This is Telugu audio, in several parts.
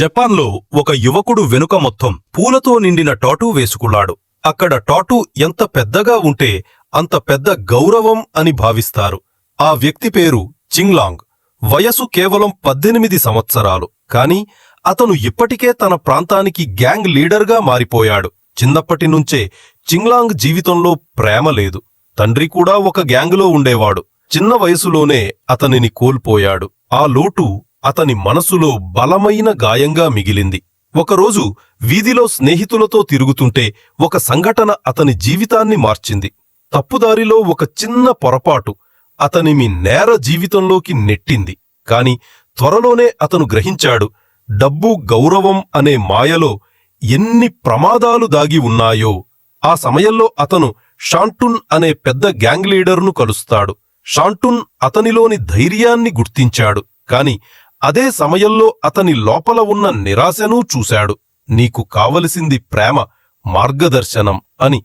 జపాన్లో ఒక యువకుడు వెనుక మొత్తం పూలతో నిండిన టాటూ వేసుకున్నాడు. అక్కడ టాటూ ఎంత పెద్దగా ఉంటే అంత పెద్ద గౌరవం అని భావిస్తారు. ఆ వ్యక్తి పేరు చింగ్లాంగ్. వయసు కేవలం పద్దెనిమిది సంవత్సరాలు. కాని అతను ఇప్పటికే తన ప్రాంతానికి గ్యాంగ్ లీడర్గా మారిపోయాడు. చిన్నప్పటి నుంచే చింగ్లాంగ్ జీవితంలో ప్రేమ లేదు. తండ్రి కూడా ఒక గ్యాంగులో ఉండేవాడు. చిన్న వయసులోనే అతనిని కోల్పోయాడు. ఆ లోటు అతని మనసులో బలమైన గాయంగా మిగిలింది. ఒకరోజు వీధిలో స్నేహితులతో తిరుగుతుంటే ఒక సంఘటన అతని జీవితాన్ని మార్చింది. తప్పుదారిలో ఒక చిన్న పొరపాటు అతనిమి నేర జీవితంలోకి నెట్టింది. కాని త్వరలోనే అతను గ్రహించాడు డబ్బు గౌరవం అనే మాయలో ఎన్ని ప్రమాదాలు దాగి ఉన్నాయో. ఆ సమయంలో అతను షాంటున్ అనే పెద్ద గ్యాంగ్ లీడర్ను కలుస్తాడు. షాంటున్ అతనిలోని ధైర్యాన్ని గుర్తించాడు. కాని అదే సమయంలో అతని లోపల ఉన్న నిరాశనూ చూశాడు. నీకు కావలసింది ప్రేమ మార్గదర్శనం అని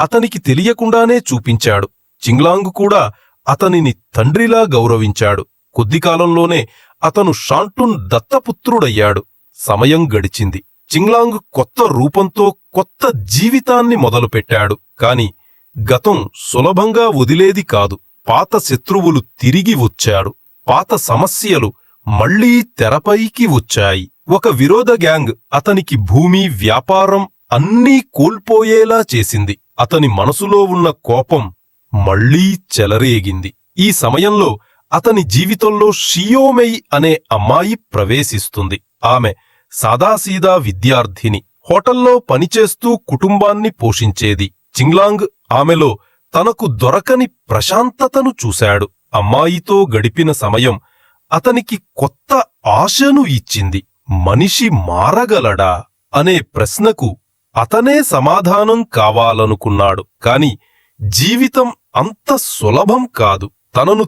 అతనికి తెలియకుండానే చూపించాడు. చింగ్లాంగ్ కూడా అతనిని తండ్రిలా గౌరవించాడు. కొద్ది కాలంలోనే అతను షాంటున్ దత్తపుత్రుడయ్యాడు. సమయం గడిచింది. చింగ్లాంగ్ కొత్త రూపంతో కొత్త జీవితాన్ని మొదలుపెట్టాడు. కాని గతం సులభంగా వదిలేది కాదు. పాత శత్రువులు తిరిగి వచ్చారు. పాత సమస్యలు మళ్ళీ తెరపైకి వచ్చాయి. ఒక విరోధ గ్యాంగ్ అతనికి భూమి వ్యాపారం అన్నీ కోల్పోయేలా చేసింది. అతని మనసులో ఉన్న కోపం మళ్ళీ చెలరేగింది. ఈ సమయంలో అతని జీవితంలో షియోమెయ్ అనే అమ్మాయి ప్రవేశిస్తుంది. ఆమె సాదాసీదా విద్యార్థిని. హోటల్లో పనిచేస్తూ కుటుంబాన్ని పోషించేది. చింగ్లాంగ్ ఆమెలో తనకు దొరకని ప్రశాంతతను చూశాడు. అమ్మాయితో గడిపిన సమయం అతనికి కొత్త ఆశను ఇచ్చింది. మనిషి మారగలడా? అనే ప్రశ్నకు అతనే సమాధానం కావాలనుకున్నాడు. కాని జీవితం అంత సులభం కాదు. తనను